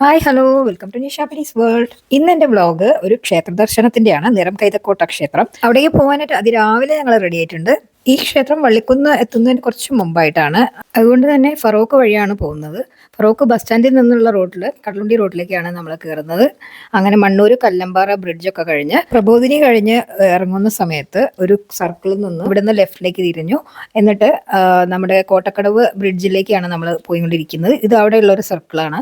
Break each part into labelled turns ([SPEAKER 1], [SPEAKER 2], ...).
[SPEAKER 1] Hi hello welcome to Nisha Parees world ഇന്ന് എന്റെ vlog ഒരു ക്ഷേത്ര ദർശനത്തിന്റെയാണ് നിറം കൈതക്കോട്ട ക്ഷേത്രം. അവിടേക്ക് പോകാനായിട്ട് അതിരാവിലെ ഞങ്ങൾ റെഡി ആയിട്ടുണ്ട്. ഈ ക്ഷേത്രം വള്ളിക്കുന്ന് എത്തുന്നതിന് കുറച്ച് മുമ്പായിട്ടാണ്. അതുകൊണ്ട് തന്നെ ഫറോക്ക് വഴിയാണ് പോകുന്നത്. ഫറോക്ക് ബസ് സ്റ്റാൻഡിൽ നിന്നുള്ള റോഡിൽ കടലുണ്ടി റോഡിലേക്കാണ് നമ്മൾ കയറുന്നത് അങ്ങനെ മണ്ണൂർ കല്ലമ്പാറ ബ്രിഡ്ജൊക്കെ കഴിഞ്ഞ് പ്രബോധിനി കഴിഞ്ഞ് ഇറങ്ങുന്ന സമയത്ത് ഒരു സർക്കിളിൽ നിന്ന് ഇവിടുന്ന് ലെഫ്റ്റിലേക്ക് തിരിഞ്ഞു. എന്നിട്ട് നമ്മുടെ കോട്ടക്കടവ് ബ്രിഡ്ജിലേക്കാണ് നമ്മൾ പോയിക്കൊണ്ടിരിക്കുന്നത്. ഇത് അവിടെയുള്ള ഒരു സർക്കിളാണ്.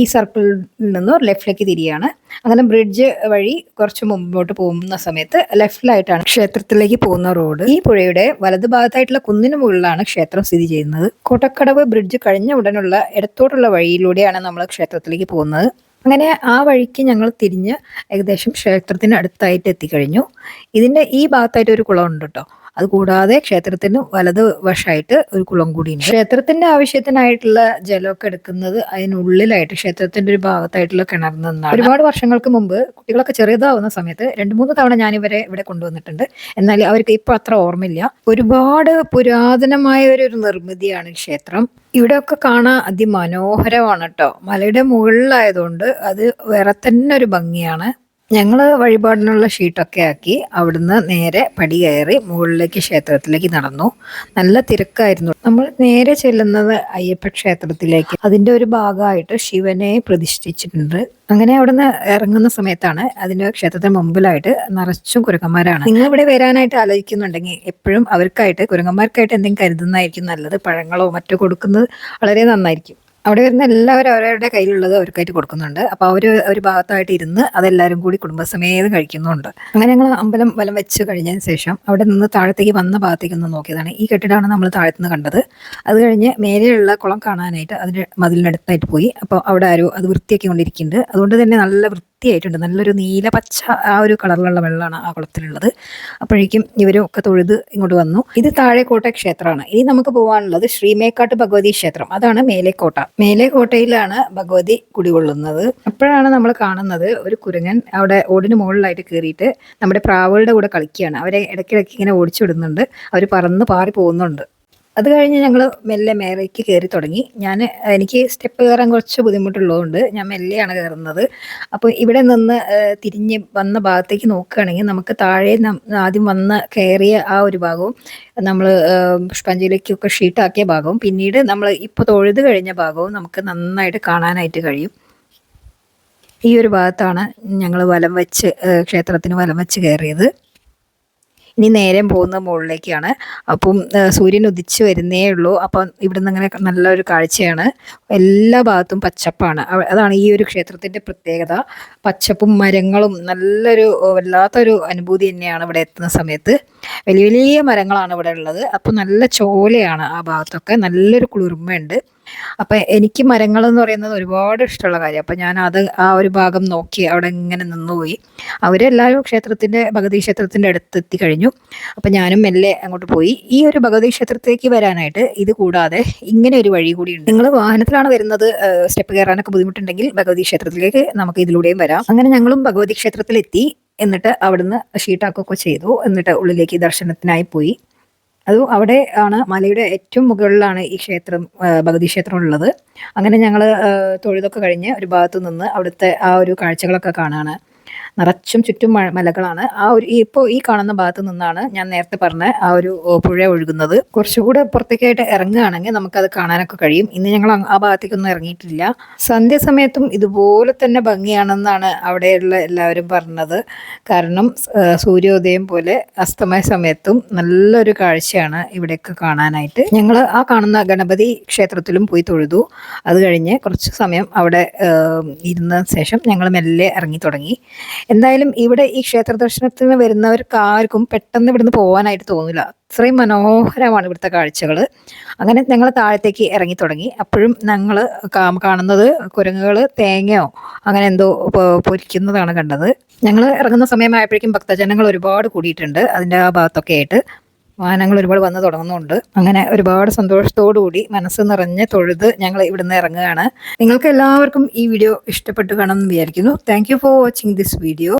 [SPEAKER 1] ഈ സർക്കിളിൽ നിന്ന് ലെഫ്റ്റിലേക്ക് തിരിയാണ്. അങ്ങനെ ബ്രിഡ്ജ് വഴി കുറച്ച് മുമ്പോട്ട് പോകുന്ന സമയത്ത് ലെഫ്റ്റിലായിട്ടാണ് ക്ഷേത്രത്തിലേക്ക് പോകുന്ന റോഡ് ഈ പുഴയുടെ വലതുഭാഗത്തായിട്ടുള്ള കുന്നിന് മുകളിലാണ് ക്ഷേത്രം സ്ഥിതി ചെയ്യുന്നത്. കോട്ടക്കടവ് ബ്രിഡ്ജ് കഴിഞ്ഞ ഉടനുള്ള ഇടത്തോട്ടുള്ള വഴിയിലൂടെയാണ് നമ്മൾ ക്ഷേത്രത്തിലേക്ക് പോകുന്നത്. അങ്ങനെ ആ വഴിക്ക് ഞങ്ങൾ തിരിഞ്ഞ് ഏകദേശം ക്ഷേത്രത്തിന് അടുത്തായിട്ട് എത്തിക്കഴിഞ്ഞു. ഇതിന്റെ ഈ ഭാഗത്തായിട്ട് ഒരു കുളം ഉണ്ട് കേട്ടോ അത് കൂടാതെ ക്ഷേത്രത്തിന് വലത് വശമായിട്ട് ഒരു കുളം കൂടിയുണ്ട്. ക്ഷേത്രത്തിന്റെ ആവശ്യത്തിനായിട്ടുള്ള ജലമൊക്കെ എടുക്കുന്നത് അതിനുള്ളിലായിട്ട് ക്ഷേത്രത്തിന്റെ ഒരു ഭാഗത്തായിട്ടുള്ള കിണറിൽ നിന്നാണ്. ഒരുപാട് വർഷങ്ങൾക്ക് മുമ്പ് കുട്ടികളൊക്കെ ചെറുതാവുന്ന സമയത്ത് രണ്ട് മൂന്ന് തവണ ഞാൻ ഇവരെ ഇവിടെ കൊണ്ടുവന്നിട്ടുണ്ട്. എന്നാൽ അവർക്ക് ഇപ്പൊ അത്ര ഓർമ്മയില്ല. ഒരുപാട് പുരാതനമായ ഒരു നിർമ്മിതിയാണ് ക്ഷേത്രം. ഇവിടെയൊക്കെ കാണാൻ അതിമനോഹരമാണ് കേട്ടോ. മലയുടെ മുകളിലായതുകൊണ്ട് അത് വേറെ തന്നെ ഒരു ഭംഗിയാണ്. ഞങ്ങൾ വഴിപാടിനുള്ള ഷീട്ടൊക്കെ ആക്കി അവിടുന്ന് നേരെ പടി കയറി മുകളിലേക്ക് ക്ഷേത്രത്തിലേക്ക് നടന്നു. നല്ല തിരക്കായിരുന്നു. നമ്മൾ നേരെ ചെല്ലുന്നത് അയ്യപ്പ ക്ഷേത്രത്തിലേക്ക്. അതിന്റെ ഒരു ഭാഗമായിട്ട് ശിവനെ പ്രതിഷ്ഠിച്ചിട്ടുണ്ട്. അങ്ങനെ അവിടുന്ന് ഇറങ്ങുന്ന സമയത്താണ് അതിന്റെ ക്ഷേത്രത്തിന് മുമ്പിലായിട്ട് നിറച്ചും കുരങ്ങന്മാരാണ്. നിങ്ങൾ ഇവിടെ വരാനായിട്ട് ആലോചിക്കുന്നുണ്ടെങ്കിൽ എപ്പോഴും അവർക്കായിട്ട് കുരങ്ങന്മാർക്കായിട്ട് എന്തെങ്കിലും കരുതുന്നതായിരിക്കും നല്ലത്. പഴങ്ങളോ മറ്റോ കൊടുക്കുന്നത് വളരെ നന്നായിരിക്കും. അവിടെ വരുന്ന എല്ലാവരും അവരവരുടെ കയ്യിലുള്ളത് അവർക്കായിട്ട് കൊടുക്കുന്നുണ്ട്. അപ്പൊ അവർ ഒരു ഭാഗത്തായിട്ട് ഇരുന്ന് അതെല്ലാവരും കൂടി കുടുംബസമേതം കഴിക്കുന്നുണ്ട്. അങ്ങനെ ഞങ്ങൾ അമ്പലം വലം വെച്ച് കഴിഞ്ഞതിന് ശേഷം അവിടെ നിന്ന് താഴത്തേക്ക് വന്ന ഭാഗത്തേക്ക് ഒന്ന് നോക്കിയതാണ്. ഈ കെട്ടിടമാണ് നമ്മൾ താഴത്തുനിന്ന് കണ്ടത്. അത് കഴിഞ്ഞ് മേലെയുള്ള കുളം കാണാനായിട്ട് അതിന്റെ മതിലിനടുത്തായിട്ട് പോയി. അപ്പോൾ അവിടെ ആരോ അത് വൃത്തിയാക്കി കൊണ്ടിരിക്കുന്നുണ്ട് അതുകൊണ്ട് തന്നെ നല്ല വൃത്തിയായിട്ടുണ്ട്. നല്ലൊരു നീല പച്ച ആ ഒരു കളറിലുള്ള വെള്ളമാണ് ആ കുളത്തിലുള്ളത്. അപ്പോഴേക്കും ഇവരും ഒക്കെ തൊഴുത് ഇങ്ങോട്ട് വന്നു. ഇത് താഴെക്കോട്ട ക്ഷേത്രമാണ്. ഇനി നമുക്ക് പോകാനുള്ളത് ശ്രീമേക്കാട്ട് ഭഗവതി ക്ഷേത്രം. അതാണ് മേലേക്കോട്ട. മേലേക്കോട്ടയിലാണ് ഭഗവതി കുടികൊള്ളുന്നത് അപ്പോഴാണ് നമ്മൾ കാണുന്നത് ഒരു കുരങ്ങൻ അവിടെ ഓടിന് മുകളിലായിട്ട് കയറിയിട്ട് നമ്മുടെ പ്രാവുകളുടെ കൂടെ കളിക്കുകയാണ്. അവരെ ഇടയ്ക്കിടയ്ക്ക് ഇങ്ങനെ ഓടിച്ചു വിടുന്നുണ്ട്. അവർ പറന്ന് പാറി പോകുന്നുണ്ട് അത് കഴിഞ്ഞ് ഞങ്ങൾ മെല്ലെ മേലേക്ക് കയറി തുടങ്ങി. ഞാൻ എനിക്ക് സ്റ്റെപ്പ് കയറാൻ കുറച്ച് ബുദ്ധിമുട്ടുള്ളതുകൊണ്ട് ഞാൻ മെല്ലെയാണ് കയറുന്നത് അപ്പോൾ ഇവിടെ നിന്ന് തിരിഞ്ഞ് വന്ന ഭാഗത്തേക്ക് നോക്കുകയാണെങ്കിൽ നമുക്ക് താഴെ ആദ്യം വന്ന് കയറിയ ആ ഒരു ഭാഗവും നമ്മൾ പുഷ്പാഞ്ജലിക്കൊക്കെ ഷീട്ടാക്കിയ ഭാഗവും പിന്നീട് നമ്മൾ ഇപ്പോൾ തൊഴുത് കഴിഞ്ഞ ഭാഗവും നമുക്ക് നന്നായിട്ട് കാണാനായിട്ട് കഴിയും. ഈ ഒരു ഭാഗത്താണ് ഞങ്ങൾ വലം വെച്ച് ക്ഷേത്രത്തിന് വലം വെച്ച് കയറിയത് ഇനി നേരെ പോകുന്ന മുകളിലേക്കാണ് അപ്പം സൂര്യൻ ഉദിച്ചു വരുന്നേ ഉള്ളൂ. അപ്പം ഇവിടുന്ന് അങ്ങനെ നല്ലൊരു കാഴ്ചയാണ്. എല്ലാ ഭാഗത്തും പച്ചപ്പാണ്. അതാണ് ഈ ഒരു ക്ഷേത്രത്തിന്റെ പ്രത്യേകത. പച്ചപ്പും മരങ്ങളും നല്ലൊരു വല്ലാത്തൊരു അനുഭൂതി തന്നെയാണ് ഇവിടെ എത്തുന്ന സമയത്ത്. വലിയ വലിയ മരങ്ങളാണ് ഇവിടെ ഉള്ളത്. അപ്പം നല്ല ചോലയാണ് ആ ഭാഗത്തൊക്കെ. നല്ലൊരു കുളിർമയുണ്ട്. അപ്പൊ എനിക്ക് മരങ്ങൾ എന്ന് പറയുന്നത് ഒരുപാട് ഇഷ്ടമുള്ള കാര്യം അപ്പൊ ഞാൻ അത് ആ ഒരു ഭാഗം നോക്കി അവിടെ ഇങ്ങനെ നിന്നുപോയി അവരെല്ലാവരും ക്ഷേത്രത്തിന്റെ ഭഗവതി ക്ഷേത്രത്തിന്റെ അടുത്ത് എത്തിക്കഴിഞ്ഞു അപ്പൊ ഞാനും മെല്ലെ അങ്ങോട്ട് പോയി. ഈ ഒരു ഭഗവതി ക്ഷേത്രത്തിലേക്ക് വരാനായിട്ട് ഇത് കൂടാതെ ഇങ്ങനെ ഒരു വഴി ഉണ്ട്. നിങ്ങൾ വാഹനത്തിലാണ് വരുന്നത് സ്റ്റെപ്പ് കയറാനൊക്കെ ബുദ്ധിമുട്ടുണ്ടെങ്കിൽ ഭഗവതി ക്ഷേത്രത്തിലേക്ക് നമുക്ക് ഇതിലൂടെയും വരാം. അങ്ങനെ ഞങ്ങളും ഭഗവതി ക്ഷേത്രത്തിലെത്തി. എന്നിട്ട് അവിടുന്ന് ഷീട്ടാക്കൊക്കെ ചെയ്തു. എന്നിട്ട് ഉള്ളിലേക്ക് ദർശനത്തിനായി പോയി. അതും അവിടെ ആണ് മലയുടെ ഏറ്റവും മുകളിലാണ് ഈ ക്ഷേത്രം ഭഗതി ക്ഷേത്രം ഉള്ളത്. അങ്ങനെ ഞങ്ങൾ തൊഴുതൊക്കെ കഴിഞ്ഞ് ഒരു ഭാഗത്ത് നിന്ന് അവിടുത്തെ ആ ഒരു കാഴ്ചകളൊക്കെ കാണാണ്. നിറച്ചും ചുറ്റും മലകളാണ്. ആ ഒരു ഇപ്പോൾ ഈ കാണുന്ന ഭാഗത്ത് നിന്നാണ് ഞാൻ നേരത്തെ പറഞ്ഞ ആ ഒരു പുഴ ഒഴുകുന്നത്. കുറച്ചുകൂടെ പുറത്തേക്കായിട്ട് ഇറങ്ങുകയാണെങ്കിൽ നമുക്കത് കാണാനൊക്കെ കഴിയും. ഇന്ന് ഞങ്ങൾ ആ ഭാഗത്തേക്കൊന്നും ഇറങ്ങിയിട്ടില്ല. സന്ധ്യാസമയത്തും ഇതുപോലെ തന്നെ ഭംഗിയാണെന്നാണ് അവിടെയുള്ള എല്ലാവരും പറഞ്ഞത്. കാരണം സൂര്യോദയം പോലെ അസ്തമയ സമയത്തും നല്ലൊരു കാഴ്ചയാണ് ഇവിടെയൊക്കെ കാണാനായിട്ട്. ഞങ്ങൾ ആ കാണുന്ന ഗണപതി ക്ഷേത്രത്തിലും പോയി തൊഴുതു. അത് കഴിഞ്ഞ് കുറച്ച് സമയം അവിടെ ഇരുന്ന ശേഷം ഞങ്ങൾ മെല്ലെ ഇറങ്ങി തുടങ്ങി. എന്തായാലും ഇവിടെ ഈ ക്ഷേത്ര ദർശനത്തിന് വരുന്നവർക്ക് ആർക്കും പെട്ടെന്ന് ഇവിടുന്ന് പോകാനായിട്ട് തോന്നില്ല. അത്രയും മനോഹരമാണ് ഇവിടുത്തെ കാഴ്ചകൾ അങ്ങനെ ഞങ്ങൾ താഴത്തേക്ക് ഇറങ്ങി തുടങ്ങി. അപ്പോഴും ഞങ്ങൾ കാണുന്നത് കുരങ്ങുകൾ തേങ്ങയോ അങ്ങനെ എന്തോ പൊരിക്കുന്നതാണ് കണ്ടത്. ഞങ്ങൾ ഇറങ്ങുന്ന സമയമായപ്പോഴേക്കും ഭക്തജനങ്ങൾ ഒരുപാട് കൂടിയിട്ടുണ്ട് അതിന്റെ ആ ഭാഗത്തൊക്കെ ആയിട്ട്. വാഹനങ്ങൾ ഒരുപാട് വന്നു തുടങ്ങുന്നുണ്ട്. അങ്ങനെ ഒരുപാട് സന്തോഷത്തോടു കൂടി മനസ്സ് നിറഞ്ഞ് തൊഴുത് ഞങ്ങൾ ഇവിടുന്ന് ഇറങ്ങുകയാണ്. നിങ്ങൾക്ക് എല്ലാവർക്കും ഈ വീഡിയോ ഇഷ്ടപ്പെട്ടു കാണുമെന്ന് വിചാരിക്കുന്നു thank for watching this video